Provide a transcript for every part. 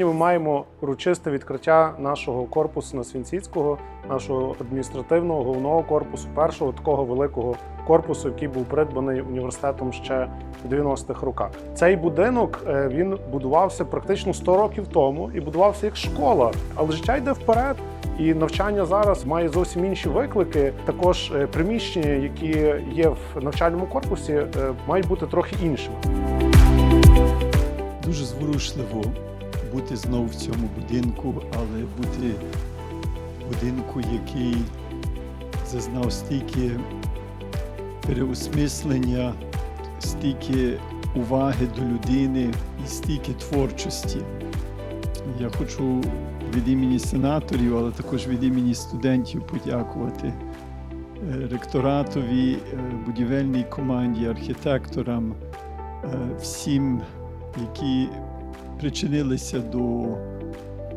маємо урочисте відкриття нашого корпусу на Свінціцького, нашого адміністративного головного корпусу, першого такого великого корпусу, який був придбаний університетом ще в 90-х роках. Цей будинок е, він будувався практично 100 років тому і будувався як школа, але життя йде вперед. І навчання зараз має зовсім інші виклики. Також е, приміщення, які є в навчальному корпусі, е, мають бути трохи іншими. Дуже зворушливо бути знову в цьому будинку, але бути будинку, який зазнав стільки переосмислення, стільки уваги до людини і стільки творчості. Я хочу від імені сенаторів, але також від імені студентів подякувати е, ректоратові, е, будівельній команді, архітекторам, е, всім, які причинилися до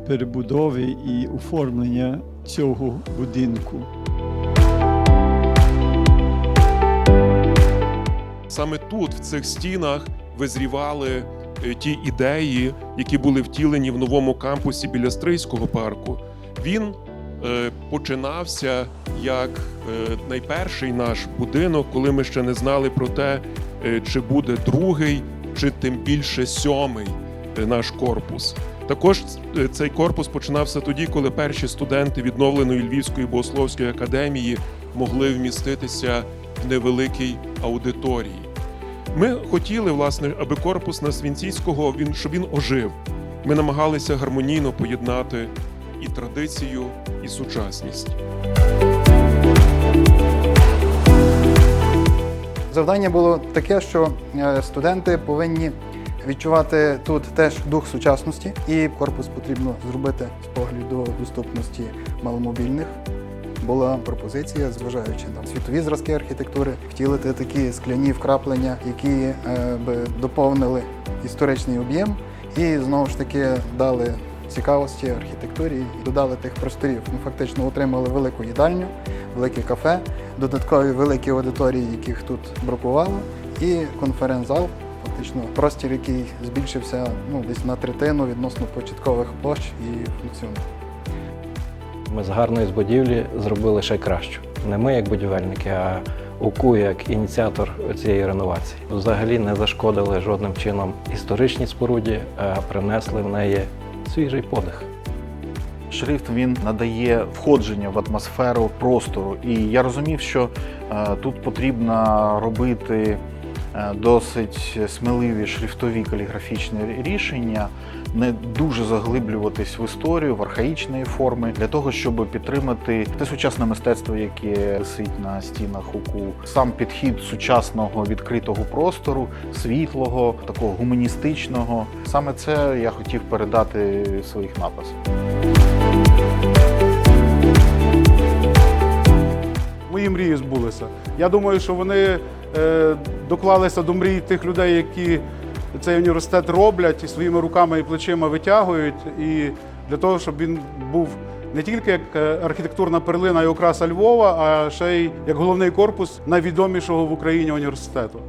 перебудови і оформлення цього будинку. Саме тут, в цих стінах, визрівали е, ті ідеї, які були втілені в новому кампусі біля Стрийського парку. Він е, починався як е, найперший наш будинок, коли ми ще не знали про те, чи буде другий, чи тим більше сьомий наш корпус. Також е, цей корпус починався тоді, коли перші студенти відновленої Львівської богословської академії могли вміститися в невеликій аудиторії. Ми хотіли, власне, аби корпус на Свінціцького він щоб він ожив. Ми намагалися гармонійно поєднати і традицію, і сучасність. Завдання було таке, що е, студенти повинні відчувати тут теж дух сучасності, і корпус потрібно зробити з погляду доступності маломобільних. Була пропозиція, зважаючи на світові зразки архітектури, втілити такі скляні вкраплення, які е, би доповнили історичний об'єм, і знову ж таки дали цікавості архітектурі додали тих просторів. Ми фактично отримали велику їдальню, велике кафе, додаткові великі аудиторії, яких тут бракувало, і конференц-зал. Фактично простір, який збільшився ну, десь на третину відносно початкових площ і функціонує. Ми з гарної з будівлі зробили ще кращу. Не ми як будівельники, а УКУ як ініціатор цієї реновації. Взагалі не зашкодили жодним чином історичній споруді, а принесли в неї свіжий подих. Шрифт він надає входження в атмосферу простору. І я розумів, що е, тут потрібно робити досить сміливі шрифтові каліграфічні рішення, не дуже заглиблюватись в історію, в архаїчної форми, для того, щоб підтримати те сучасне мистецтво, яке висить на стінах УКУ. Сам підхід сучасного відкритого простору, світлого, такого гуманістичного. Саме це я хотів передати своїх написах. мої мрії збулися. Я думаю, що вони е, доклалися до мрій тих людей, які цей університет роблять і своїми руками і плечима витягують. І для того, щоб він був не тільки як е, архітектурна перлина і окраса Львова, а ще й як головний корпус найвідомішого в Україні університету.